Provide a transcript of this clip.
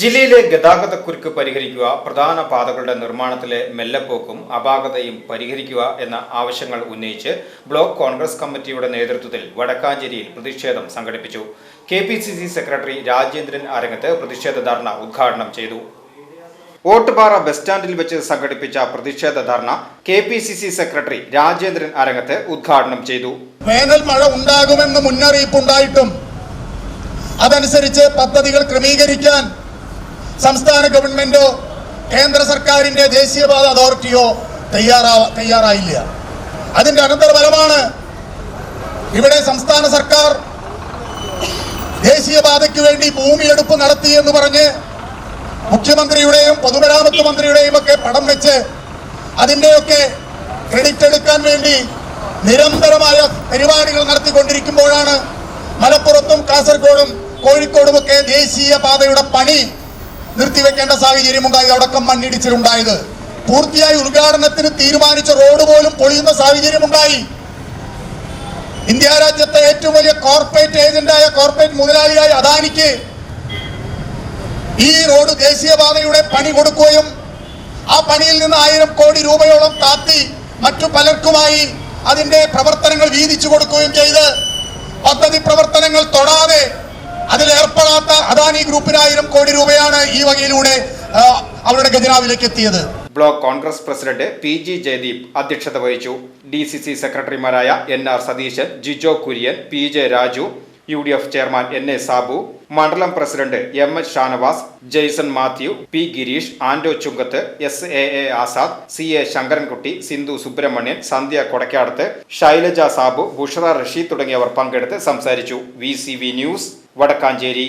ജില്ലയിലെ ഗതാഗതക്കുരുക്ക് പരിഹരിക്കുക പ്രധാന പാതകളുടെ നിർമ്മാണത്തിലെ മെല്ലപ്പോക്കും അപാകതയും പരിഹരിക്കുക എന്ന ആവശ്യങ്ങൾ ഉന്നയിച്ച് ബ്ലോക്ക് കോൺഗ്രസ് കമ്മിറ്റിയുടെ നേതൃത്വത്തിൽ വടക്കാഞ്ചേരിയിൽ പ്രതിഷേധം സംഘടിപ്പിച്ചു. കെ സെക്രട്ടറി രാജേന്ദ്രൻ അരങ്ങത്ത് പ്രതിഷേധ ധർണ ഉദ്ഘാടനം ചെയ്തു. ഓട്ടുപാറ ബസ് സ്റ്റാൻഡിൽ വെച്ച് സംഘടിപ്പിച്ച പ്രതിഷേധ dharna K P C C secretary Rajendran Arangath ഉദ്ഘാടനം ചെയ്തു. വേനൽ മഴ ഉണ്ടാകുമെന്ന് മുന്നറിയിപ്പ് ഉണ്ടായിട്ടും അതനുസരിച്ച് പദ്ധതികൾ ക്രമീകരിക്കാൻ സംസ്ഥാന ഗവൺമെന്റോ കേന്ദ്ര സർക്കാരിന്റെ ദേശീയപാത അതോറിറ്റിയോ തയ്യാറാ തയ്യാറായില്ല. അതിന്റെ അനന്തരഫലമാണ് ഇവിടെ സംസ്ഥാന സർക്കാർ ദേശീയപാതയ്ക്ക് വേണ്ടി ഭൂമിയെടുപ്പ് നടത്തി എന്ന് പറഞ്ഞ് മുഖ്യമന്ത്രിയുടെയും പൊതുമരാമത്ത് മന്ത്രിയുടെയും ഒക്കെ പടം വെച്ച് അതിന്റെയൊക്കെ ക്രെഡിറ്റ് എടുക്കാൻ വേണ്ടി നിരന്തരമായ പരിപാടികൾ നടത്തിക്കൊണ്ടിരിക്കുമ്പോഴാണ് മലപ്പുറത്തും കാസർഗോഡും കോഴിക്കോടുമൊക്കെ ദേശീയപാതയുടെ പണി നിർത്തിവെക്കേണ്ട സാഹചര്യം ഉണ്ടായി. അടക്കം മണ്ണിടിച്ചിലുണ്ടായത്. പൂർത്തിയായി ഉദ്ഘാടനത്തിന് തീരുമാനിച്ച റോഡ് പോലും പൊളിയുന്ന സാഹചര്യം ഉണ്ടായി. ഇന്ത്യ രാജ്യത്തെ ഏറ്റവും വലിയ കോർപ്പറേറ്റ് ഏജന്റായ കോർപ്പറേറ്റ് മുതലാളിയായ അദാനിക്ക് ഈ റോഡ് ദേശീയപാതയുടെ പണി കൊടുക്കുകയും ആ പണിയിൽ നിന്ന് ആയിരം കോടി രൂപയോളം താത്തി മറ്റു പലർക്കുമായി അതിന്റെ പ്രവർത്തനങ്ങൾ വീതിച്ചു കൊടുക്കുകയും ചെയ്ത് പദ്ധതി പ്രവർത്തനങ്ങൾ തൊടാതെ അതിൽ ഏർപ്പെടാത്ത അദാനി ഗ്രൂപ്പിന് ആയിരം കോടി രൂപയാണ് ഈ വകയിലൂടെ അവരുടെ ഖജനാവിലേക്ക് എത്തിയത്. Block congress president P G Jayadeep അധ്യക്ഷത വഹിച്ചു. ഡി സി സി സെക്രട്ടറിമാരായ N R Satheesan Jijo Kurian P J Raju U D F chairman N A Sabu മണ്ഡലം president M H Shanavas Jaison Mathew P Gireesh Anto Chunkath S A A Azad C A Sankarankutty Sindhu Subrahmanian Sandhya Kodakkadath Shailaja Sabu Bushara Rasheed തുടങ്ങിയവർ പങ്കെടുത്ത് സംസാരിച്ചു. V news Vadakkanchery.